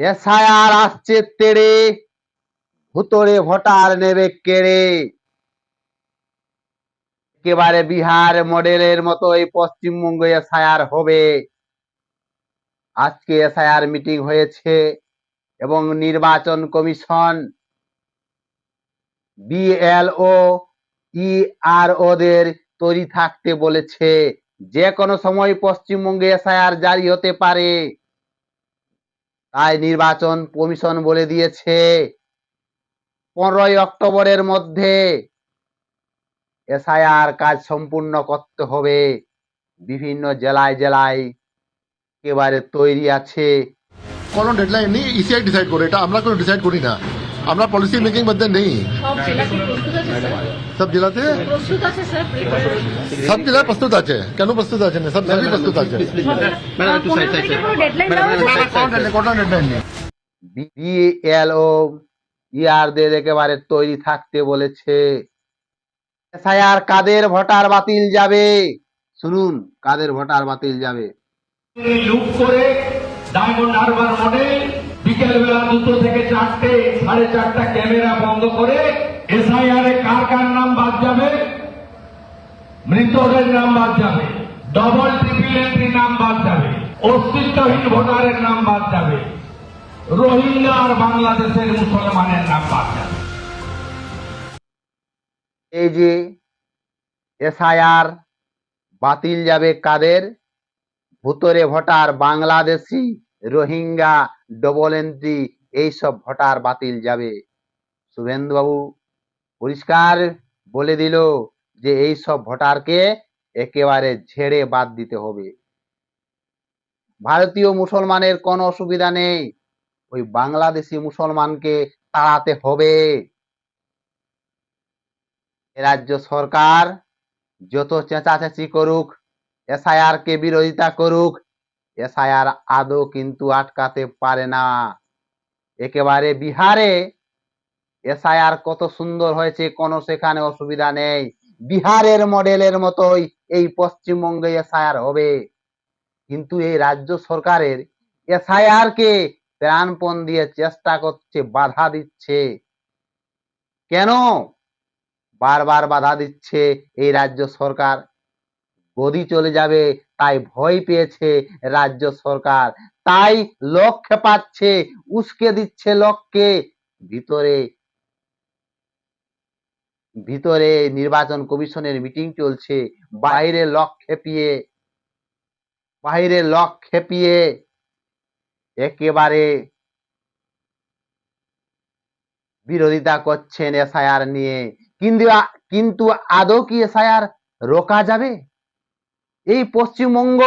SIR আসছে তেড়ে। ভুতরে voter নেবে কেড়ে। একেবারে বিহার মডেলের মতো এই পশ্চিমবঙ্গে এসআইআর হবে। আজকে এসআইআর মিটিং হয়েছে এবং নির্বাচন কমিশন, বিএলও ইআরও দের তৈরি থাকতে বলেছে। যে কোনো সময় পশ্চিমবঙ্গে এসআইআর জারি হতে পারে। তাই নির্বাচন কমিশন বলে দিয়েছে। পনেরোই অক্টোবরের মধ্যে এসআইআর কাজ সম্পূর্ণ করতে হবে। বিভিন্ন জেলায় জেলায় একেবারে তৈরি আছে। কোনো ডেডলাইন নেই ইসিআই ডিসাইড করে, এটা আমরা কোনো ডিসাইড করি না। আমরা পলিসি মেকিং মধ্যে নেই। সব জেলাতে প্রস্তুত আছে স্যার সব জেলাতে? প্রস্তুত আছে জেলায় প্রস্তুত আছে। কেন প্রস্তুত আছে? না সব সবই প্রস্তুত আছে। বিএলও ইয়ারদের একেবারে তৈরি থাকতে বলেছে। এসআইআর কাদের ভোটার বাতিল যাবে? শুনুন কাদের ভোটার বাতিল যাবে? লুক করে ডায়মন্ড হারবার মোড়ে বিকেল বেলা দুটো থেকে চারটে, সাড়ে চারটা ক্যামেরা বন্ধ করে এসআইআর এ কার কার নাম বাদ যাবে? মৃতদের নাম বাদ যাবে। ডবল ট্রিপল এন্ট্রি নাম বাদ যাবে। অস্তিত্বহীন ভোটারের নাম বাদ যাবে। রোহিঙ্গা আর বাংলাদেশের মুসলমানের নাম বাদ যাবে। এই যে এসআইআর বাতিল যাবে কাদের? ভুতরে voter Bangladeshi, Rohingya double entry এইসব ভোটার বাতিল যাবে। শুভেন্দু বাবু পরিষ্কার বলে দিল যে এই সব ভোটারকে একেবারে ঝেড়ে বাদ দিতে হবে। ভারতীয় মুসলমানের কোনো অসুবিধা নেই। ওই বাংলাদেশি মুসলমানকে তাড়াতে হবে। রাজ্য সরকার যত চেঁচাচেঁচি করুক এসআইআর কে বিরোধিতা করুক এসআইআর আদৌ কিন্তু আটকাতে পারে না। একেবারে বিহারে এসআইআর কত সুন্দর হয়েছে, কোনো সেখানে অসুবিধা নেই। বিহারের মডেলের মতোই এই পশ্চিমবঙ্গে এসআইআর হবে। কিন্তু এই রাজ্য সরকারের এসআইআর কে প্রাণপণ দিয়ে চেষ্টা করছে, বাধা দিচ্ছে। কেন? বারবার বাধা দিচ্ছে এই রাজ্য সরকার। গদি চলে যাবে, তাই ভয় পেয়েছে রাজ্য সরকার। তাই লোক খেপাচ্ছে উস্কে দিচ্ছে লোককে ভিতরে ভিতরে নির্বাচন কমিশনের মিটিং চলছে। বাইরে লক খেপিয়ে, বাইরে লক খেপিয়ে, একেবারে বিরোধিতা করছেন এসআইআর নিয়ে। কিন্তু কিন্তু আদৌ কি এসআইআর রোকা যাবে? এই পশ্চিমবঙ্গ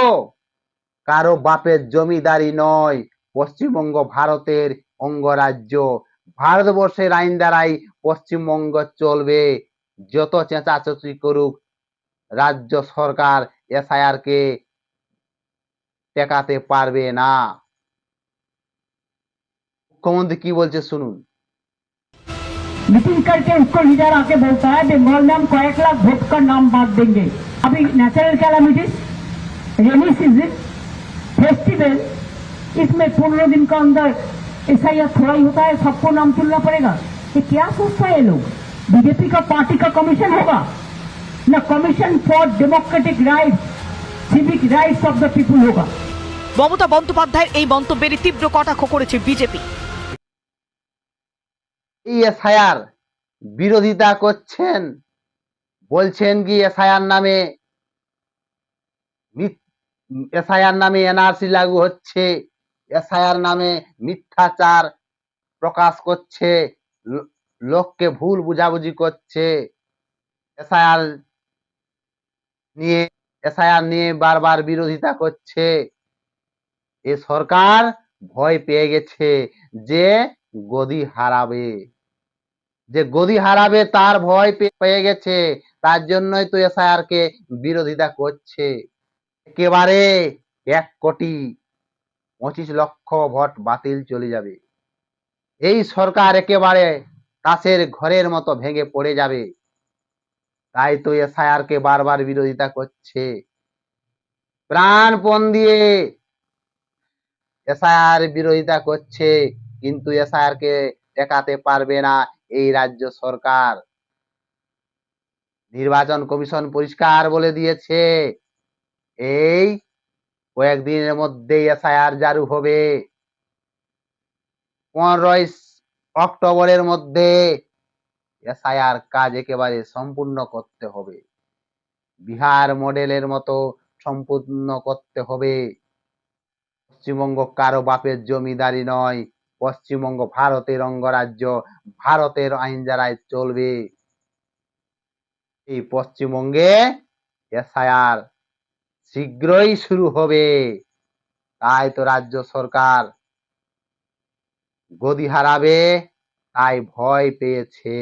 কারও বাপের জমিদারি নয়। পশ্চিমবঙ্গ ভারতের অঙ্গরাজ্য। ভারতবর্ষের আইন দ্বারাই পশ্চিমবঙ্গ চলবে। যত চেঁচাচি করুক, রাজ্য সরকার এসআইআর কে টেকাতে পারবে না। মুখ্যমন্ত্রী কি বলছে শুনুন। मिटिंग करके উত্তর लीडर আগে বলতে হয়, বেঙ্গল নাম কয়েক লাখ लाख वोट का नाम बांट अभी natural calamities rainy season festival इसमें पंद्रह दिन का अंदर ऐसा या थोड़ा ही होता है सबको नाम चुनना पड़ेगा ये क्या सोचता है ये लोग बीजेपी का पार्टी का कमीशन होगा न commission for democratic right civic rights of the people होगा মমতা বন্দ্যোপাধ্যায়ের এই মন্তব্যের তীব্র কটাক্ষ করেছে বিজেপি এই এসআইআর বিরোধিতা করছেন বলছেন কি, এসআইআর নামে এসআইআর নামে এনআরসি লাগু হচ্ছে, এসআইআর নামে মিথ্যাচার প্রকাশ করছে লোককে ভুল বুঝাবুঝি করছে। এসআইআর নিয়ে এসআইআর নিয়ে বারবার বিরোধিতা করছে। এ সরকার ভয় পেয়ে গেছে যে গদি হারাবে। যে গদি হারাবে তার ভয় পেয়ে গেছে, তার জন্যই তো এসআইআর কে বিরোধিতা করছে। একেবারে এক কোটি পঁচিশ লক্ষ ভোট বাতিল চলে যাবে। এই সরকার একেবারে কাছের ঘরের মতো ভেঙে পড়ে যাবে। তাই তো এসআইআর কে বারবার বিরোধিতা করছে। প্রাণপণ দিয়ে এসআইআর বিরোধিতা করছে, কিন্তু এসআইআর কে টেকাতে পারবে না এই রাজ্য সরকার। নির্বাচন কমিশন পরিষ্কার বলে দিয়েছে, এই কয়েকদিনের মধ্যেই এসআইআর জারি হবে। পনেরোই অক্টোবরের মধ্যে এসআইআর কাজ একেবারে সম্পূর্ণ করতে হবে। বিহার মডেলের মতো সম্পূর্ণ করতে হবে। পশ্চিমবঙ্গ কারও বাপের জমিদারি নয় পশ্চিমবঙ্গ ভারতের অঙ্গরাজ্য, ভারতের আইন যারাই চলবে, এই পশ্চিমবঙ্গে এসআইআর শীঘ্রই শুরু হবে। তাই তো রাজ্য সরকার গদি হারাবে, তাই ভয় পেয়েছে।